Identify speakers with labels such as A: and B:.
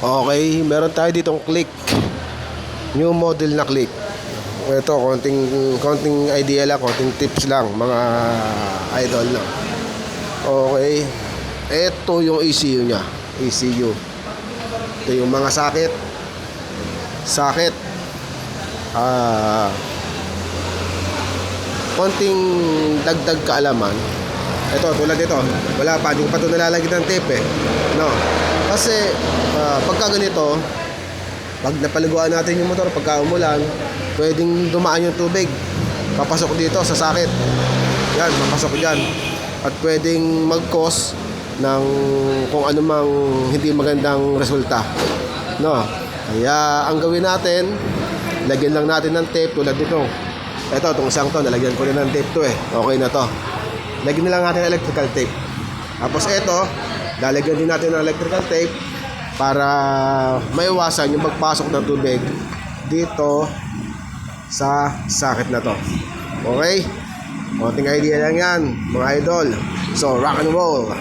A: Okay, meron tayo ditong click. New model na click. Ito, konting, konting idea lang, konting tips lang, mga idol na. Okay. Ito yung ECU niya. ECU. Ito yung mga sakit. Sakit. Ah... konting dagdag kaalaman. Ito, tulad ito. Wala pa, hindi ko pa ito nalalagyan ng tape eh. No. Kasi, ah, pagka ganito, pag napaliguan natin yung motor, pagka umulan, pwedeng dumaan yung tubig. Papasok dito sa sakit. Yan, papasok dyan. At pwedeng mag-cause ng kung ano mang hindi magandang resulta. No. Kaya, ang gawin natin, lagyan lang natin ng tape tulad nito. Ito, itong isang to, nalagyan ko na ng tape to eh. Okay na to. Lagyan na lang natin electrical tape. Tapos ito, lalagyan din natin ng electrical tape para maiwasan yung magpasok ng tubig dito sa sakit na to. Okay? Konting idea lang yan, mga idol. So, rock and roll.